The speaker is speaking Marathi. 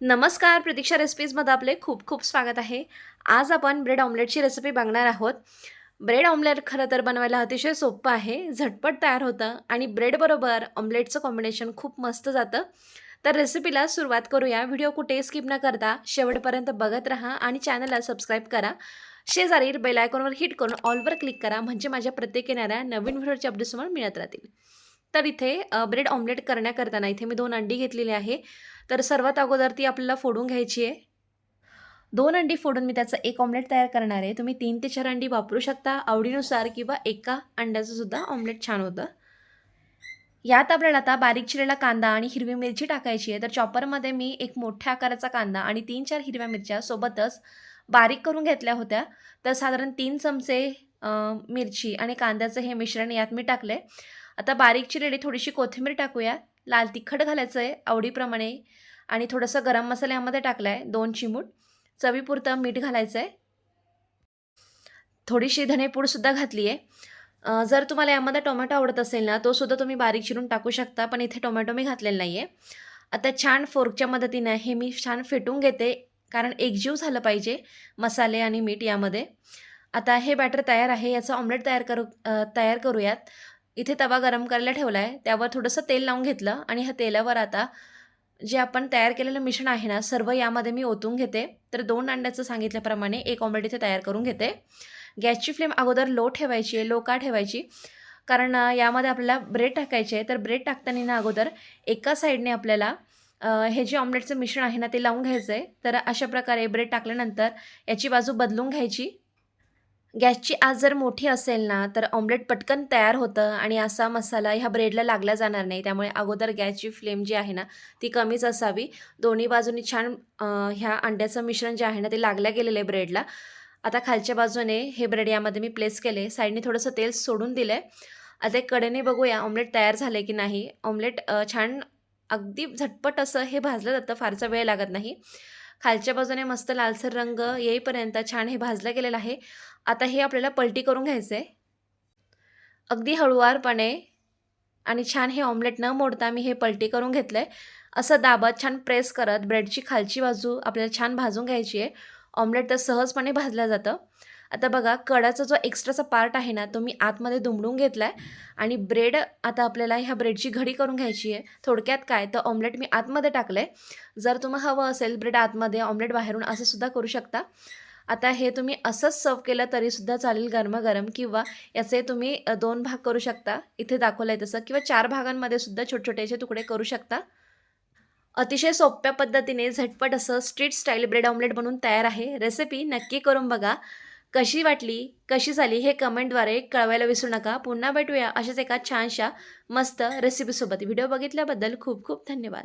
नमस्कार प्रतीक्षा रेसिपीजमध्ये आपले खूप खूप स्वागत आहे. आज आपण ब्रेड ऑमलेटची रेसिपी बघणार आहोत. ब्रेड ऑमलेट खरं तर बनवायला अतिशय सोपं आहे झटपट तयार होतं आणि ब्रेडबरोबर ऑमलेटचं कॉम्बिनेशन खूप मस्त जातं. तर रेसिपीला सुरुवात करूया. व्हिडिओ कुठे स्किप न करता शेवटपर्यंत बघत राहा आणि चॅनलला सबस्क्राईब करा. शेजारील बेल आयकॉनवर हिट करून ऑलवर क्लिक करा म्हणजे माझ्या प्रत्येक येणाऱ्या नवीन व्हिडिओचे अपडेट्स मिळत राहतील. तर इथे ब्रेड ऑमलेट करण्याकरताना इथे मी दोन अंडी घेतलेली आहे. तर सर्वात अगोदर ती आपल्याला फोडून घ्यायची आहे. दोन अंडी फोडून मी त्याचं एक ऑमलेट तयार करणार आहे. तुम्ही तीन ते चार अंडी वापरू शकता. आवडीनुसार किंवा एका अंड्याचं सुद्धा ऑमलेट छान होतं. यात आपल्याला आता बारीक चिरलेला कांदा आणि हिरवी मिरची टाकायची आहे. तर चॉपरमध्ये मी एक मोठ्या आकाराचा कांदा आणि तीन चार हिरव्या मिरच्या सोबतच बारीक करून घेतल्या होत्या. तर साधारण तीन चमचे मिरची आणि कांद्याचं हे मिश्रण यात मी टाकले आता बारीक चिरलेली थोडीशी कोथिंबीर टाकूया. लाल तिखट घालायचं आहे आवडीप्रमाणे. आणि थोडंसं गरम मसाला यामध्ये टाकला आहे दोन चिमूट. चवीपुरतं मीठ घालायचं आहे थोडीशी धनेपूडसुद्धा घातली आहे जर तुम्हाला यामध्ये टोमॅटो आवडत असेल ना तोसुद्धा तुम्ही बारीक चिरून टाकू शकता पण इथे टोमॅटो मी घातलेला नाही आहे आता छान फोर्कच्या मदतीनं हे मी छान फेटून घेते कारण एकजीव झालं पाहिजे मसाले आणि मीठ यामध्ये. आता हे बॅटर तयार आहे याचं ऑमलेट तयार करू तयार करूयात. इथे तवा गरम करायला ठेवला आहे त्यावर थोडंसं तेल लावून घेतलं आणि ह्या तेलावर आता जे आपण तयार केलेलं मिश्रण आहे ना सर्व यामध्ये मी ओतून घेते. तर दोन अंड्याचं सांगितल्याप्रमाणे एक ऑमलेट इथे तयार करून घेते. गॅसची फ्लेम अगोदर लो ठेवायची आहे लो का ठेवायची? कारण यामध्ये आपल्याला ब्रेड टाकायचे आहे. तर ब्रेड टाकताना ना अगोदर एका साईडने आपल्याला हे जे ऑमलेटचं मिश्रण आहे ना ते लावून घ्यायचं आहे तर अशा प्रकारे ब्रेड टाकल्यानंतर याची बाजू बदलून घ्यायची. गॅसची आज जर मोठी असेल ना तर ऑमलेट पटकन तयार होतं आणि असा मसाला ह्या ब्रेडला लागला जाणार नाही. त्यामुळे अगोदर गॅसची फ्लेम जी आहे ना ती कमीच असावी. दोन्ही बाजूनी छान ह्या अंड्याचं मिश्रण जे आहे ना ते लागल्या गेलेलं आहे ब्रेडला आता खालच्या बाजूने हे ब्रेड यामध्ये मी प्लेस केले. साईडने थोडंसं तेल सोडून दिलं आहे आता एक कडेने बघूया ऑमलेट तयार झाले की नाही? ऑमलेट छान अगदी झटपट असं हे भाजलं जातं फारसा वेळ लागत नाही. खालच्या बाजूने मस्त लालसर रंग येईपर्यंत छान हे भाजलं गेलेलं आहे. आता हे आपल्याला पलटी करून घ्यायचं आहे. अगदी हळुवारपणे आणि छान हे ऑमलेट न मोडता मी हे पलटी करून घेतलं आहे असं दाबत छान प्रेस करत ब्रेडची खालची बाजू आपल्याला छान भाजून घ्यायची आहे. ऑमलेट तर सहजपणे भाजलं जातं. आता बघा कडाचा जो एक्स्ट्राचा पार्ट आहे ना तो मी आतमध्ये दुमडून घेतला आहे आणि ब्रेड आता आपल्याला ह्या ब्रेडची घडी करून घ्यायची आहे. थोडक्यात काय? तर ऑमलेट मी आतमध्ये टाकलं आहे जर तुम्हाला हवं असेल ब्रेड आतमध्ये ऑमलेट बाहेरून असं सुद्धा करू शकता. आता हे तुम्ही असंच सर्व केलं तरीसुद्धा चालेल गरमागरम किंवा याचे तुम्ही दोन भाग करू शकता. इथे दाखवलं आहे तसं. किंवा चार भागांमध्ये सुद्धा छोटे छोटेचे तुकडे करू शकता. अतिशय सोप्या पद्धतीने झटपट असं स्ट्रीट स्टाईल ब्रेड ऑमलेट बनवून तयार आहे. रेसिपी नक्की करून बघा. कशी वाटली कशी झाली हे कमेंटद्वारे कळवायला विसरू नका. पुन्हा भेटूया अशाच एका छानशा मस्त रेसिपीसोबत व्हिडिओ बघितल्याबद्दल खूप खूप धन्यवाद.